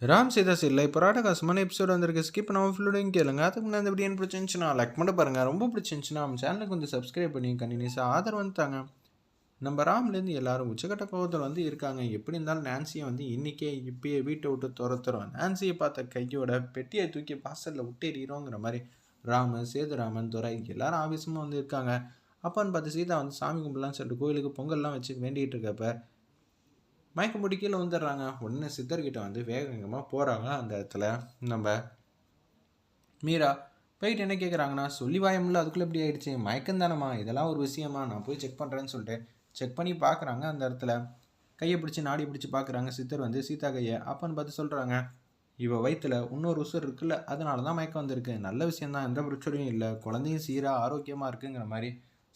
ராம் சீதா இல்லை இப்போ ராடகாசமான எபிசோட் வந்திருக்கு. ஸ்கிப் பண்ணாமல் ஃபுல்லோடையும் கேளுங்க. அதுக்கு முன்னாடி இந்த வீடியோ பிடிச்சிருந்துச்சுன்னா லைக் பண்ண பாருங்க. ரொம்ப பிடிச்சிருந்துச்சுன்னா நம்ம சேனலுக்கு வந்து சப்ஸ்கிரைப் பண்ணி கண்டினியூஸாக ஆதரவு வந்துட்டாங்க நம்ம ராம்லேருந்து எல்லாரும் உச்சக்கட்ட கோபத்தில் வந்து இருக்காங்க. எப்படி இருந்தாலும் நான்சியை வந்து இன்றைக்கே இப்பயே வீட்டை விட்டு துரத்துறோம். நான்சியை பார்த்த கையோட பெட்டியை தூக்கி வாசலில் விட்டேறிடுவோங்கிற மாதிரி ராம சேதுராமன் துரை எல்லாரும் ஆவேசமாக வந்து இருக்காங்க. அப்பான்னு பார்த்து சீதா வந்து சாமி கும்பிடலாம்னு சொல்லிட்டு கோயிலுக்கு பொங்கல்லாம் வச்சு வேண்டிகிட்டு இருக்கப்ப மயக்கம் போட்டு கீழே வந்துடுறாங்க உடனே சித்தர்கிட்ட வந்து வேக வேகமாக போகிறாங்க அந்த இடத்துல. நம்ம மீரா போயிட்டு என்ன கேட்குறாங்கன்னா சொல்லி வாயமில்ல அதுக்குள்ளே எப்படி ஆயிடுச்சு. மயக்கம் தானம்மா இதெல்லாம் ஒரு விஷயமா நான் போய் செக் பண்ணுறேன்னு சொல்லிட்டு செக் பண்ணி பார்க்குறாங்க அந்த இடத்துல. கையை பிடிச்சி நாடி பிடிச்சி பார்க்குறாங்க சித்தர் வந்து சீதா கையை. அப்பன்னு பார்த்து சொல்கிறாங்க இவ வயிற்றுல இன்னொரு உசுர் இருக்குல்ல அதனால தான் மயக்கம் வந்திருக்கு. நல்ல விஷயந்தான் எந்த பிரச்சனையும் இல்லை. குழந்தையும் சீராக ஆரோக்கியமாக இருக்குங்கிற மாதிரி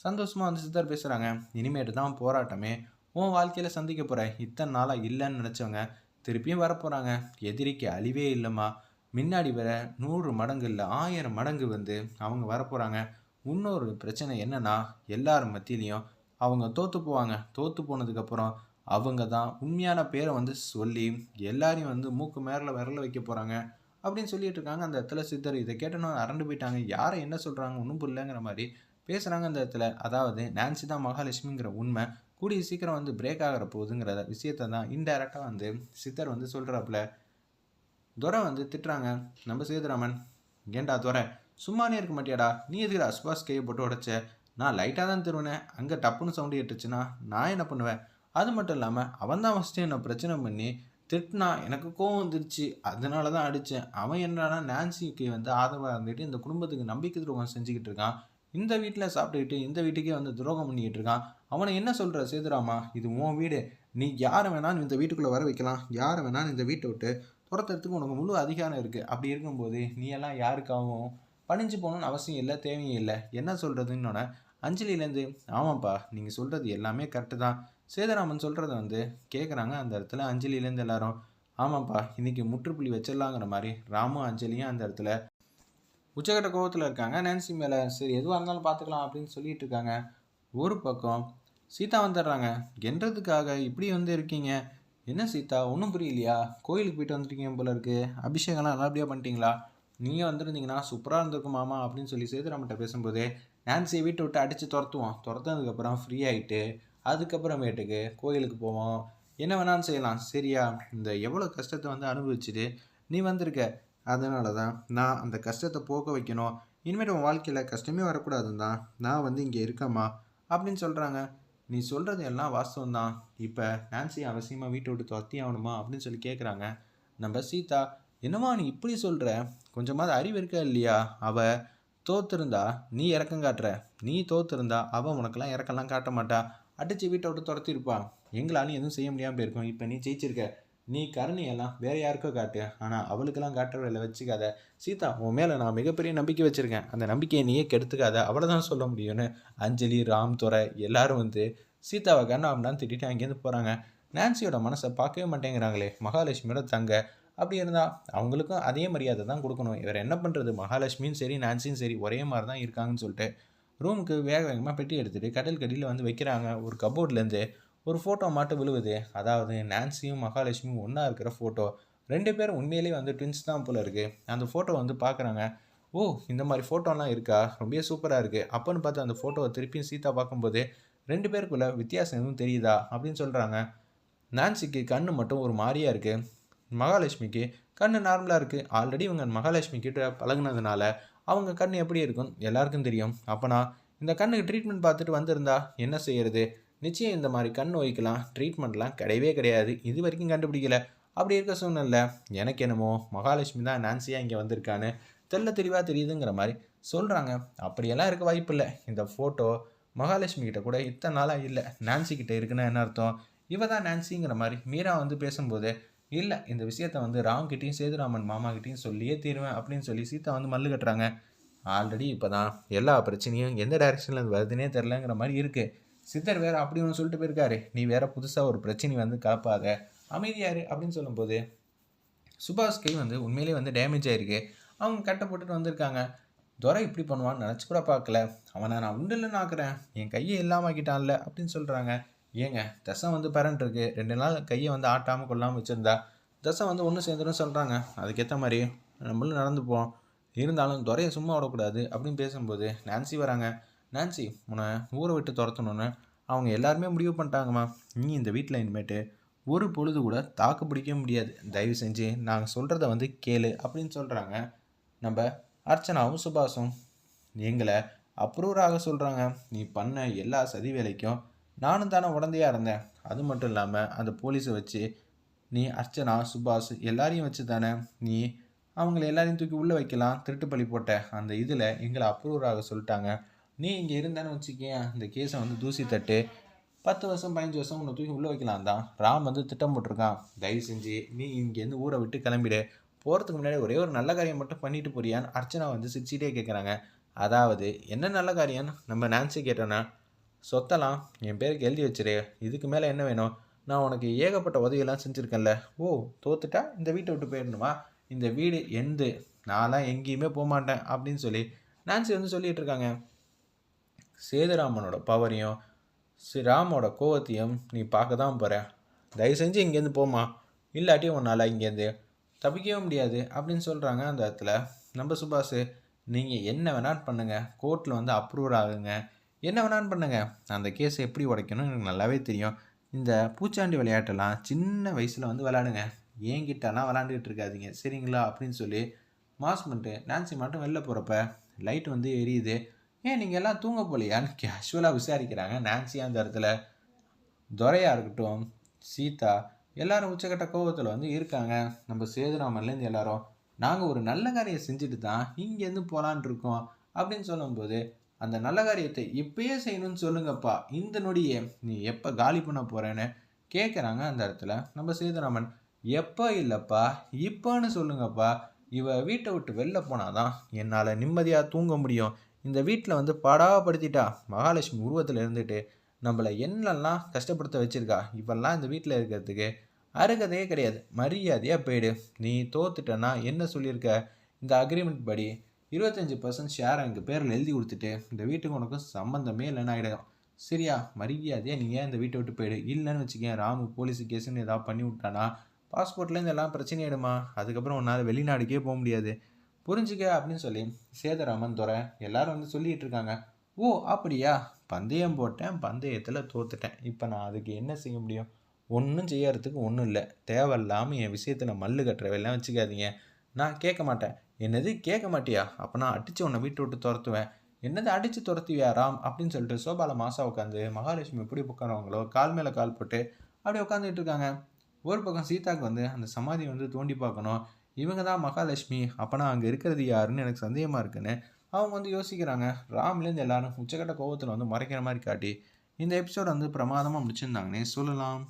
சந்தோஷமாக வந்து சித்தர் பேசுகிறாங்க இனிமேட்டு தான் போராட்டமே. உன் வாழ்க்கையில் சந்திக்க போகிற இத்தனை நாளாக இல்லைன்னு நினச்சவங்க திருப்பியும் வரப்போகிறாங்க எதிரிக்கு அழிவே இல்லைம்மா. முன்னாடி வர நூறு மடங்கு இல்லை ஆயிரம் மடங்கு வந்து அவங்க வரப்போகிறாங்க இன்னொரு பிரச்சனை என்னன்னா எல்லார் மத்தியிலையும் அவங்க தோற்று போவாங்க. தோற்று போனதுக்கப்புறம் அவங்க தான் உண்மையான பேரை வந்து சொல்லி எல்லாரையும் வந்து மூக்கு மேரில் விரல வைக்க போகிறாங்க அப்படின்னு சொல்லிட்டு இருக்காங்க அந்த இடத்துல சித்தர். இதை கேட்டனும் அரண்டு போயிட்டாங்க. யாரை என்ன சொல்கிறாங்க ஒன்றும் புரியலங்கிற மாதிரி பேசுகிறாங்க அந்த இடத்துல. அதாவது நான்சி தான் மகாலட்சுமிங்கிற உண்மை. கூடிய சீக்கிரம் வந்து பிரேக் ஆகிற போகுதுங்கிற விஷயத்த தான் இன்டைரக்டாக வந்து சித்தர் வந்து சொல்கிறாப்புல துரை வந்து திட்டுறாங்க. நம்ம சேதுராமன் ஏண்டா துரை? சும்மானே இருக்க மாட்டியாடா? நீ எதுக்குடா சுபாஷ் கையை போட்டு உடச்ச? நான் லைட்டாக தான் திருவினேன் அங்கே டப்புன்னு சவுண்டு எட்டுச்சுன்னா நான் என்ன பண்ணுவேன்? அது மட்டும் இல்லாமல் அவன் தான் ஃபஸ்ட்டு என்னை பிரச்சனை பண்ணி திட்டினா எனக்கு கோவம் வந்துருச்சு. அதனால தான் அடித்தேன் அவன் என்னன்னா நான்சிக்கு வந்து ஆதரவாக இருந்துட்டு இந்த குடும்பத்துக்கு நம்பிக்கை துரோகம் செஞ்சுக்கிட்டு இருக்கான். இந்த வீட்டில் சாப்பிட்டுக்கிட்டு இந்த வீட்டுக்கே வந்து துரோகம் பண்ணிக்கிட்டு இருக்கான். அவனை என்ன சொல்கிற சேதுராமா? இது உன் வீடு. நீ யாரை வேணாலும் இந்த வீட்டுக்குள்ளே வர வைக்கலாம். யாரை வேணாலும் இந்த வீட்டை விட்டு துரத்துறதுக்கு உனக்கு முழு அதிகாரம் இருக்குது அப்படி இருக்கும்போது நீ எல்லாம் யாருக்காகவும் பணிஞ்சு போகணும்னு அவசியம் இல்லை தேவையும் இல்லை. என்ன சொல்கிறதுன்னு அஞ்சலிலேருந்து ஆமாப்பா நீங்கள் சொல்கிறது எல்லாமே கரெக்டு தான். சேதராமன் சொல்கிறத வந்து கேட்குறாங்க அந்த இடத்துல அஞ்சலிலேருந்து எல்லாரும். ஆமாப்பா இன்றைக்கி முற்றுப்புள்ளி வச்சிடலாங்கிற மாதிரி ராமும் அஞ்சலியும் அந்த இடத்துல உச்சகட்ட கோபத்தில் இருக்காங்க. நான்சி மேலே சரி எதுவாக இருந்தாலும் பார்த்துக்கலாம் அப்படின்னு சொல்லிட்டு இருக்காங்க. ஒரு பக்கம் சீதா வந்துடுறாங்க. என்றதுக்காக இப்படி வந்து இருக்கீங்க? என்ன சீதா ஒன்றும் புரியலையா? கோயிலுக்கு போயிட்டு வந்துருக்கீங்க போல இருக்கு. அபிஷேகம்லாம் நல்லபடியாக பண்ணிட்டீங்களா? நீங்கள் வந்திருந்தீங்கன்னா சூப்பராக இருந்திருக்கும் மாமா அப்படின்னு சொல்லி சேதுராமட்ட பேசும்போதே நான்சியை வீட்டை விட்டு அடித்து துரத்துவோம். துரத்துனதுக்கப்புறம் ஃப்ரீ ஆகிட்டு அதுக்கப்புறமேட்டுக்கு கோயிலுக்கு போவோம். என்ன வேணாலும் செய்யலாம். சரியா? இந்த எவ்வளோ கஷ்டத்தை வந்து அனுபவிச்சுட்டு நீ வந்திருக்க. அதனால தான் நான் அந்த கஷ்டத்தை போக்க வைக்கணும். இனிமேல் உன் வாழ்க்கையில் கஷ்டமே வரக்கூடாதுன்னு தான் நான் வந்து இங்கே இருக்கேம்மா அப்படின்னு சொல்கிறாங்க நீ சொல்கிறது எல்லாம் வாஸ்தவம் தான் இப்போ நான்சி அவசியமாக வீட்டை விட்டு துரத்தி ஆகணுமா அப்படின்னு சொல்லி கேட்குறாங்க நம்ம சீதா என்னம்மா நீ இப்படி சொல்கிற கொஞ்சமாவது அறிவு இருக்கா இல்லையா? அவள் தோத்துருந்தா நீ இறக்கம் காட்டுற. நீ தோத்துருந்தா அவள் உனக்கெல்லாம் இறக்கெல்லாம் காட்ட மாட்டா. அடித்து வீட்டை விட்டு துரத்திருப்பான் எங்களாலையும் எதுவும் செய்ய முடியாமல் போயிருக்கோம். இப்போ நீ ஜெயிச்சிருக்க. நீ கருணையெல்லாம் வேற யாருக்கோ காட்டு ஆனால் அவளுக்கெல்லாம் காட்டுற காட்டுறதில்ல வச்சுக்காத. சீதா உன் மேலே நான் மிகப்பெரிய நம்பிக்கை வச்சுருக்கேன். அந்த நம்பிக்கையை நீயே கெடுத்துக்காத. அவளை தான் சொல்ல முடியும்னு அஞ்சலி ராம் துறை எல்லாரும் வந்து சீதாவை கண்ணாம்னான்னு திட்டிட்டு அங்கேருந்து போகிறாங்க நான்சியோட மனசை பார்க்கவே மாட்டேங்கிறாங்களே. மகாலட்சுமியோட தங்க. அப்படி இருந்தால் அவங்களுக்கும் அதே மரியாதை தான் கொடுக்கணும். இவர் என்ன பண்ணுறது மகாலட்சுமியும் சரி நான்சியும் சரி ஒரே மாதிரி தான் இருக்காங்கன்னு சொல்லிட்டு. ரூமுக்கு வேக வேகமாக பெட்டி எடுத்துகிட்டு கடல் கடியில் வந்து வைக்கிறாங்க. ஒரு கபோர்ட்லேருந்து ஒரு ஃபோட்டோ மட்டும் விழுவுது. அதாவது நான்சியும் மகாலட்சுமியும் ஒன்றா இருக்கிற ஃபோட்டோ ரெண்டு பேரும் உண்மையிலேயே வந்து ட்வின்ஸ் தான் போல இருக்குது அந்த ஃபோட்டோ வந்து பார்க்குறாங்க ஓ இந்த மாதிரி ஃபோட்டோலாம் இருக்கா? ரொம்ப சூப்பராக இருக்குது அப்போன்னு பார்த்து அந்த ஃபோட்டோவை திருப்பியும் சீதா பார்க்கும்போது ரெண்டு பேருக்குள்ள வித்தியாசம் எதுவும் தெரியுதா? அப்படின்னு சொல்கிறாங்க நான்சிக்கு கண் மட்டும் ஒரு மாதிரியாக இருக்குது மகாலட்சுமிக்கு கண் நார்மலாக இருக்குது ஆல்ரெடி இவங்க மகாலட்சுமி கிட்ட பழகுனதுனால அவங்க கண் எப்படி இருக்கும்? எல்லாருக்கும் தெரியும். அப்போனா இந்த கண்ணுக்கு ட்ரீட்மெண்ட் பார்த்துட்டு வந்திருந்தா என்ன செய்கிறது நிச்சயம் இந்த மாதிரி கண் நோய்க்கெலாம் ட்ரீட்மெண்ட்லாம் கிடையவே கிடையாது. இது வரைக்கும் கண்டுபிடிக்கல. அப்படி இருக்க சூழ்நிலை எனக்கு என்னமோ மகாலட்சுமி தான் நான்சியாக இங்கே வந்திருக்கான்னு தெல்ல தெளிவாக தெரியுதுங்கிற மாதிரி சொல்கிறாங்க அப்படியெல்லாம் இருக்க வாய்ப்பு இல்லை. இந்த ஃபோட்டோ மகாலட்சுமி கிட்ட கூட இத்தனை நாளாக இல்லை. நான்சி கிட்ட இருக்குன்னா என்ன அர்த்தம்? இவ தான் நான்சிங்கிற மாதிரி மீரா வந்து பேசும்போது இல்லை இந்த விஷயத்த வந்து ராம்கிட்டையும் சேதுராமன் மாமாக்கிட்டையும் சொல்லியே தீருவேன் அப்படின்னு சொல்லி சீதா வந்து மல்லு கட்டுறாங்க. ஆல்ரெடி இப்போ தான் எல்லா பிரச்சனையும் எந்த டைரெக்ஷனில் வருதுன்னே தெரிலங்கிற மாதிரி இருக்குது சித்தர் வேற அப்படி ஒன்று சொல்லிட்டு போயிருக்காரு. நீ வேற புதுசாக ஒரு பிரச்சனை வந்து கலப்பாத. அமைதியாரு அப்படின்னு சொல்லும்போது சுபாஷ் கை வந்து உண்மையிலேயே வந்து டேமேஜ் ஆயிருக்கு. அவங்க கட்டை போட்டுட்டு வந்திருக்காங்க. துரை இப்படி பண்ணுவான்னு நினச்சி கூட பார்க்கல. அவனை நான் உண்டில்னு ஆக்குறேன். என் கையை இல்லாமல் ஆக்கிட்டான்ல அப்படின்னு சொல்கிறாங்க ஏங்க தசம் வந்து பரண்ட் இருக்கு. ரெண்டு நாள் கையை வந்து ஆட்டாமல் கொள்ளாமல் வச்சுருந்தா தசை வந்து ஒன்று சேர்ந்துடும் சொல்கிறாங்க அதுக்கேற்ற மாதிரி நம்மளும் நடந்துப்போம். இருந்தாலும் துறையை சும்மா விடக்கூடாது அப்படின்னு பேசும்போது நான்சி வராங்க. நான்சி உன்னை ஊரை விட்டு துரத்தணுன்னு அவங்க எல்லாருமே முடிவு பண்ணிட்டாங்கம்மா. நீ இந்த வீட்டில் இனிமேட்டு ஒரு பொழுது கூட தாக்கு பிடிக்க முடியாது. தயவு செஞ்சு நாங்கள் சொல்கிறத வந்து கேளு அப்படின்னு சொல்கிறாங்க நம்ம அர்ச்சனாவும் சுபாஷும். எங்களை அப்ரூவராக சொல்கிறாங்க நீ பண்ண எல்லா சதி வேலைக்கும் நானும் தானே உடந்தையாக இருந்தேன். அது மட்டும் இல்லாமல் அந்த போலீஸை வச்சு நீ அர்ச்சனா சுபாஷ் எல்லாரையும் வச்சு தானே நீ அவங்கள எல்லாரையும் தூக்கி உள்ளே வைக்கலாம் திருட்டு பழி போட்ட. அந்த இதில் எங்களை அப்ரூவராக சொல்லிட்டாங்க. நீ இங்கே இருந்தேன்னு வச்சுக்கேன். இந்த கேஸை வந்து தூசி தட்டு. பத்து வருஷம் பதினஞ்சு வருஷம் உன்னை தூக்கி உள்ளே வைக்கலாம் தான் ராம் வந்து திட்டம் போட்டிருக்கான். தயவு செஞ்சு நீ இங்கேருந்து ஊரை விட்டு கிளம்பிடு. போகிறதுக்கு முன்னாடி ஒரே ஒரு நல்ல காரியம் மட்டும் பண்ணிட்டு போறியான்னு அர்ச்சனா வந்து சிரிச்சிட்டே கேட்குறாங்க அதாவது என்ன நல்ல காரியம்னு நம்ம நான்சி கேட்டோன்னா சொத்தலாம் என் பேருக்கு எழுதி வச்சிரு. இதுக்கு மேலே என்ன வேணும்? நான் உனக்கு ஏகப்பட்ட உதவியெல்லாம் செஞ்சுருக்கேன்ல. ஓ தோத்துட்டா இந்த வீட்டை விட்டு போயிடணுமா? இந்த வீடு எந்து? நான்லாம் எங்கேயுமே போக மாட்டேன் அப்படின்னு சொல்லி நான்சி வந்து சொல்லிகிட்டு இருக்காங்க. சேதுராமனோட பவரையும் ஸ்ரீராமோட கோவத்தையும் நீ பார்க்க தான் போகிற தயவு செஞ்சு இங்கேருந்து போமா இல்லாட்டி உன்னால் இங்கேருந்து தப்பிக்கவே முடியாது அப்படின்னு சொல்கிறாங்க அந்த இடத்துல. நம்ம சுபாஷ் நீங்கள் என்ன வேணாலும் பண்ணுங்கள் கோர்ட்டில் வந்து அப்ரூவல் ஆகுங்க. என்ன வேணாலும் பண்ணுங்கள் அந்த கேஸை எப்படி உடைக்கணும் எனக்கு நல்லாவே தெரியும். இந்த பூச்சாண்டி விளையாட்டெல்லாம் சின்ன வயசில் வந்து விளாடுங்க ஏங்கிட்டலாம் விளாண்டுக்கிட்டு இருக்காதிங்க. சரிங்களா? அப்படின்னு சொல்லி மாஸ் பண்ணிட்டு நான்சி மட்டும் வெளில போகிறப்ப லைட் வந்து எரியுது. ஏன் நீங்கள் எல்லாம் தூங்க போலையான்னு கேஷுவலாக விசாரிக்கிறாங்க. நான்சி அந்த இடத்துல துரையாக இருக்கட்டும் சீதா எல்லாரும் உச்சக்கட்ட கோபத்தில் வந்து இருக்காங்க. நம்ம சேதுராமன்லேருந்து எல்லாரும் நாங்கள் ஒரு நல்ல காரியம் செஞ்சுட்டு தான் இங்கேருந்து போகலான் இருக்கோம். அப்படின்னு சொல்லும்போது அந்த நல்ல காரியத்தை இப்பயே செய்யணும்னு சொல்லுங்கப்பா இந்த நொடியே நீ எப்போ காலி பண்ண போகிறேன்னு கேட்குறாங்க அந்த இடத்துல. நம்ம சேதுராமன் எப்போ இல்லைப்பா இப்போன்னு சொல்லுங்கப்பா இவ வீட்டை விட்டு வெளில போனாதான் என்னால் நிம்மதியாக தூங்க முடியும். இந்த வீட்டில் வந்து படாப்படுத்திட்டா மகாலட்சுமி உருவத்தில் இருந்துட்டு நம்மளை என்னெல்லாம் கஷ்டப்படுத்த வச்சுருக்கா? இவெல்லாம் இந்த வீட்டில் இருக்கிறதுக்கு அருகதையே கிடையாது. மரியாதையாக போயிடு. நீ தோத்துட்டனா என்ன சொல்லியிருக்க? இந்த அக்ரிமெண்ட் படி இருபத்தஞ்சி பர்சன்ட் ஷேர் எங்கள் பேரில் எழுதி கொடுத்துட்டு இந்த வீட்டுக்கு உனக்கும் சம்மந்தமே இல்லைன்னு ஆகிடும் சரியா? மரியாதையாக நீ ஏன் இந்த வீட்டை விட்டு போயிடு? இல்லைன்னு வச்சுக்கேன். ராமு போலீஸ் கேஸுன்னு ஏதாவது பண்ணி விட்டானா? பாஸ்போர்ட்லேருந்து எல்லாம் பிரச்சனை ஆகிடுமா அதுக்கப்புறம் உன்னால் வெளிநாடுக்கே போக முடியாது. புரிஞ்சுக்க அப்படின்னு சொல்லி சேதராமன் துறை எல்லாரும் வந்து சொல்லிகிட்டு இருக்காங்க. ஓ அப்படியா? பந்தயம் போட்டேன் பந்தயத்தில் தோத்துட்டேன். இப்போ நான் அதுக்கு என்ன செய்ய முடியும்? ஒன்றும் செய்யறதுக்கு ஒன்றும் இல்லை. தேவையில்லாமல் என் விஷயத்தில் மல்லு கட்டுறவெல்லாம் வச்சுக்காதீங்க. நான் கேட்க மாட்டேன். என்னது கேட்க மாட்டியா? அப்போ நான் அடித்து உன்னை வீட்டு விட்டு துரத்துவேன். என்னது அடித்து துரத்துவியா ராம்? அப்படின்னு சொல்லிட்டு சோபால மாசா உட்காந்து மகாலட்சுமி எப்படி உட்காரவங்களோ? கால் மேலே கால் போட்டு அப்படியே உட்காந்துட்டு இருக்காங்க. ஒரு பக்கம் சீதாக்கு வந்து அந்த சமாதியை வந்து தோண்டி பார்க்கணும். இவங்க தான் மகாலட்சுமி. அப்போனா அங்கே இருக்கிறது யாருன்னு எனக்கு சந்தேகமாக இருக்குன்னு அவங்க வந்து யோசிக்கிறாங்க. ராம்லேருந்து எல்லாரும் உச்சக்கட்ட கோபத்தில் வந்து மறைக்கிற மாதிரி காட்டி இந்த எபிசோட் வந்து பிரமாதமாக முடிச்சிருந்தாங்கன்னே சொல்லலாம்.